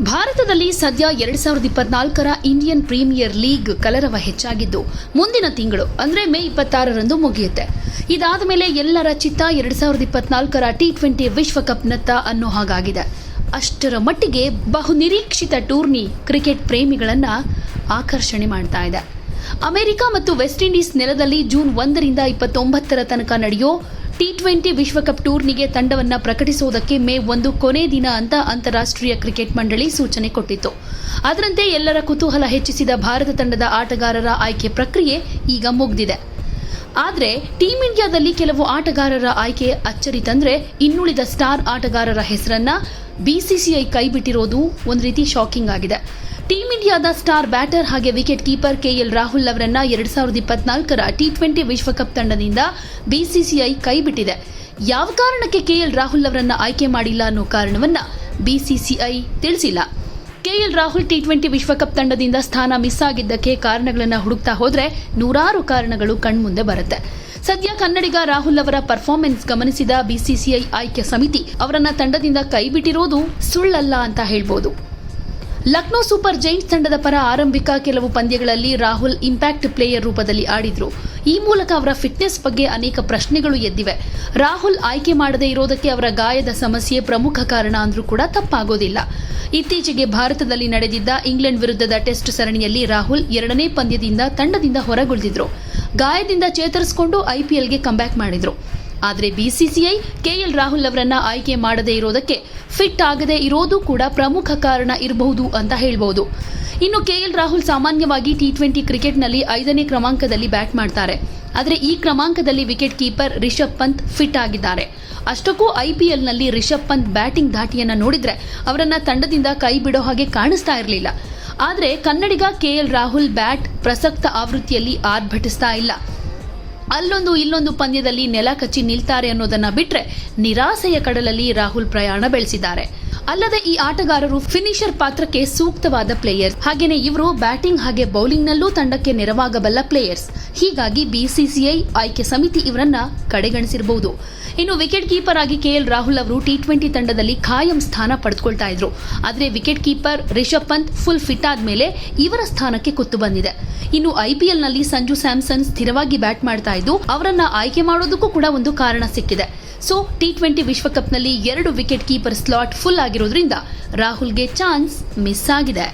ಭಾರತದಲ್ಲಿ ಸದ್ಯ ಎರಡ್ ಸಾವಿರದ ಇಪ್ಪತ್ನಾಲ್ಕರ ಇಂಡಿಯನ್ ಪ್ರೀಮಿಯರ್ ಲೀಗ್ ಕಲರವ ಹೆಚ್ಚಾಗಿದ್ದು, ಮುಂದಿನ ತಿಂಗಳು, ಅಂದ್ರೆ ಮೇ ಇಪ್ಪತ್ತಾರರಂದು ಮುಗಿಯುತ್ತೆ. ಇದಾದ ಮೇಲೆ ಎಲ್ಲರ ಚಿತ್ತ ಎರಡ್ ಸಾವಿರದ ಇಪ್ಪತ್ನಾಲ್ಕರ ಟಿ ಟ್ವೆಂಟಿ ವಿಶ್ವಕಪ್ನತ್ತ ಅನ್ನೋ ಹಾಗಾಗಿದೆ. ಅಷ್ಟರ ಮಟ್ಟಿಗೆ ಬಹು ನಿರೀಕ್ಷಿತ ಟೂರ್ನಿ ಕ್ರಿಕೆಟ್ ಪ್ರೇಮಿಗಳನ್ನ ಆಕರ್ಷಣೆ ಮಾಡ್ತಾ ಇದೆ. ಅಮೆರಿಕ ಮತ್ತು ವೆಸ್ಟ್ ಇಂಡೀಸ್ ನೆಲದಲ್ಲಿ ಜೂನ್ ಒಂದರಿಂದ ಇಪ್ಪತ್ತೊಂಬತ್ತರ ತನಕ ನಡೆಯೋ ಟಿ ಟ್ವೆಂಟಿ ವಿಶ್ವಕಪ್ ಟೂರ್ನಿಗೆ ತಂಡವನ್ನ ಪ್ರಕಟಿಸುವುದಕ್ಕೆ ಮೇ ಒಂದು ಕೊನೆ ದಿನ ಅಂತ ಅಂತಾರಾಷ್ಟ್ರೀಯ ಕ್ರಿಕೆಟ್ ಮಂಡಳಿ ಸೂಚನೆ ಕೊಟ್ಟಿತ್ತು. ಅದರಂತೆ ಎಲ್ಲರ ಕುತೂಹಲ ಹೆಚ್ಚಿಸಿದ ಭಾರತ ತಂಡದ ಆಟಗಾರರ ಆಯ್ಕೆ ಪ್ರಕ್ರಿಯೆ ಈಗ ಮುಗಿದಿದೆ. ಆದರೆ ಟೀಂ ಇಂಡಿಯಾದಲ್ಲಿ ಕೆಲವು ಆಟಗಾರರ ಆಯ್ಕೆ ಅಚ್ಚರಿ ತಂದ್ರೆ ಇನ್ನುಳಿದ ಸ್ಟಾರ್ ಆಟಗಾರರ ಹೆಸರನ್ನ ಬಿಸಿಸಿಐ ಕೈಬಿಟ್ಟಿರೋದು ಒಂದು ರೀತಿ ಶಾಕಿಂಗ್ ಆಗಿದೆ. ಟೀಂ ಇಂಡಿಯಾದ ಸ್ಟಾರ್ ಬ್ಯಾಟರ್ ಹಾಗೆ ವಿಕೆಟ್ ಕೀಪರ್ ಕೆಎಲ್ ರಾಹುಲ್ ಅವರನ್ನ ಎರಡ್ ಸಾವಿರದ ಇಪ್ಪತ್ನಾಲ್ಕರ ಟಿ ಟ್ವೆಂಟಿ ವಿಶ್ವಕಪ್ ತಂಡದಿಂದ ಬಿಸಿಸಿಐ ಕೈಬಿಟ್ಟಿದೆ. ಯಾವ ಕಾರಣಕ್ಕೆ ಕೆಎಲ್ ರಾಹುಲ್ ಅವರನ್ನ ಆಯ್ಕೆ ಮಾಡಿಲ್ಲ ಅನ್ನೋ ಕಾರಣವನ್ನ ಬಿಸಿಸಿಐ ತಿಳಿಸಿಲ್ಲ. ಕೆಎಲ್ ರಾಹುಲ್ ಟಿ ಟ್ವೆಂಟಿ ವಿಶ್ವಕಪ್ ತಂಡದಿಂದ ಸ್ಥಾನ ಮಿಸ್ ಆಗಿದ್ದಕ್ಕೆ ಕಾರಣಗಳನ್ನು ಹುಡುಕ್ತಾ ಹೋದ್ರೆ ನೂರಾರು ಕಾರಣಗಳು ಕಣ್ಮುಂದೆ ಬರುತ್ತೆ. ಸದ್ಯ ಕನ್ನಡಿಗ ರಾಹುಲ್ ಅವರ ಪರ್ಫಾರ್ಮೆನ್ಸ್ ಗಮನಿಸಿದ ಬಿಸಿಸಿಐ ಆಯ್ಕೆ ಸಮಿತಿ ಅವರನ್ನ ತಂಡದಿಂದ ಕೈಬಿಟ್ಟಿರೋದು ಸುಳ್ಳಲ್ಲ ಅಂತ ಹೇಳ್ಬೋದು. ಲಕ್ನೋ ಸೂಪರ್ ಜೈಂಟ್ಸ್ ತಂಡದ ಪರ ಆರಂಭಿಕ ಕೆಲವು ಪಂದ್ಯಗಳಲ್ಲಿ ರಾಹುಲ್ ಇಂಪ್ಯಾಕ್ಟ್ ಪ್ಲೇಯರ್ ರೂಪದಲ್ಲಿ ಆಡಿದ್ರು. ಈ ಮೂಲಕ ಅವರ ಫಿಟ್ನೆಸ್ ಬಗ್ಗೆ ಅನೇಕ ಪ್ರಶ್ನೆಗಳು ಎದ್ದಿವೆ. ರಾಹುಲ್ ಆಯ್ಕೆ ಮಾಡದೇ ಇರೋದಕ್ಕೆ ಅವರ ಗಾಯದ ಸಮಸ್ಯೆ ಪ್ರಮುಖ ಕಾರಣ ಅಂದ್ರೂ ಕೂಡ ತಪ್ಪಾಗೋದಿಲ್ಲ. ಇತ್ತೀಚೆಗೆ ಭಾರತದಲ್ಲಿ ನಡೆದಿದ್ದ ಇಂಗ್ಲೆಂಡ್ ವಿರುದ್ಧದ ಟೆಸ್ಟ್ ಸರಣಿಯಲ್ಲಿ ರಾಹುಲ್ ಎರಡನೇ ಪಂದ್ಯದಿಂದ ತಂಡದಿಂದ ಹೊರಗುಳಿದಿದ್ರು. ಗಾಯದಿಂದ ಚೇತರಿಸಿಕೊಂಡು ಐಪಿಎಲ್ಗೆ ಕಂಬ್ಯಾಕ್ ಮಾಡಿದ್ರು. ಆದರೆ ಬಿಸಿಸಿಐ ಕೆಎಲ್ ರಾಹುಲ್ ಅವರನ್ನ ಆಯ್ಕೆ ಮಾಡದೇ ಇರೋದಕ್ಕೆ ಫಿಟ್ ಆಗದೇ ಇರೋದು ಕೂಡ ಪ್ರಮುಖ ಕಾರಣ ಇರಬಹುದು ಅಂತ ಹೇಳಬಹುದು ಇನ್ನು ಕೆಎಲ್ ರಾಹುಲ್ ಸಾಮಾನ್ಯವಾಗಿ ಟಿ ಟ್ವೆಂಟಿ ಕ್ರಿಕೆಟ್ನಲ್ಲಿ ಐದನೇ ಕ್ರಮಾಂಕದಲ್ಲಿ ಬ್ಯಾಟ್ ಮಾಡ್ತಾರೆ. ಆದರೆ ಈ ಕ್ರಮಾಂಕದಲ್ಲಿ wicket keeper Rishabh Pant fit ಆಗಿದ್ದಾರೆ. ಅಷ್ಟಕ್ಕೂ ಐಪಿಎಲ್ನಲ್ಲಿ ರಿಷಬ್ ಪಂತ್ ಬ್ಯಾಟಿಂಗ್ ಧಾಟಿಯನ್ನು ನೋಡಿದ್ರೆ ಅವರನ್ನು ತಂಡದಿಂದ ಕೈ ಬಿಡೋ ಹಾಗೆ ಕಾಣಿಸ್ತಾ ಇರಲಿಲ್ಲ. ಆದರೆ ಕನ್ನಡಿಗ ಕೆಎಲ್ ರಾಹುಲ್ ಬ್ಯಾಟ್ ಪ್ರಸಕ್ತ ಆವೃತ್ತಿಯಲ್ಲಿ ಆರ್ಭಟಿಸ್ತಾ ಇಲ್ಲ. ಅಲ್ಲೊಂದು ಇಲ್ಲೊಂದು ಪಂದ್ಯದಲ್ಲಿ ನೆಲ ಕಚ್ಚಿ ನಿಲ್ತಾರೆ ಅನ್ನೋದನ್ನ ಬಿಟ್ರೆ ನಿರಾಸೆಯ ಕಡಲಲ್ಲಿ ರಾಹುಲ್ ಪ್ರಯಾಣ ಬೆಳೆಸಿದ್ದಾರೆ. ಅಲ್ಲದೆ ಈ ಆಟಗಾರರು ಫಿನಿಷರ್ ಪಾತ್ರಕ್ಕೆ ಸೂಕ್ತವಾದ ಪ್ಲೇಯರ್ಸ್. ಹಾಗೆಯೇ ಇವರು ಬ್ಯಾಟಿಂಗ್ ಹಾಗೆ ಬೌಲಿಂಗ್ನಲ್ಲೂ ತಂಡಕ್ಕೆ ನೆರವಾಗಬಲ್ಲ ಪ್ಲೇಯರ್ಸ್. ಹೀಗಾಗಿ ಬಿಸಿಸಿಐ ಆಯ್ಕೆ ಸಮಿತಿ ಇವರನ್ನ ಕಡೆಗಣಿಸಿರಬಹುದು ಇನ್ನು ವಿಕೆಟ್ ಕೀಪರ್ ಆಗಿ ಕೆಎಲ್ ರಾಹುಲ್ ಅವರು ಟಿ ಟ್ವೆಂಟಿ ತಂಡದಲ್ಲಿ ಖಾಯಂ ಸ್ಥಾನ ಪಡೆದುಕೊಳ್ತಾ ಇದ್ರು. ಆದರೆ wicket keeper Rishabh Pant full fit ಆದ್ಮೇಲೆ ಇವರ ಸ್ಥಾನಕ್ಕೆ ಕುತ್ತು ಬಂದಿದೆ. ಇನ್ನು ಐಪಿಎಲ್ನಲ್ಲಿ ಸಂಜು ಸ್ಯಾಮ್ಸನ್ ಸ್ಥಿರವಾಗಿ ಬ್ಯಾಟ್ ಮಾಡ್ತಾ ಇದ್ದು ಅವರನ್ನ ಆಯ್ಕೆ ಮಾಡೋದಕ್ಕೂ ಕೂಡ ಒಂದು ಕಾರಣ ಸಿಕ್ಕಿದೆ. ಸೊ ಟಿ ಟ್ವೆಂಟಿ ವಿಶ್ವಕಪ್ನಲ್ಲಿ ಎರಡು ವಿಕೆಟ್ ಕೀಪರ್ ಸ್ಲಾಟ್ ಫುಲ್ ಆಗಿರೋದ್ರಿಂದ ರಾಹುಲ್ಗೆ ಚಾನ್ಸ್ ಮಿಸ್ ಆಗಿದೆ.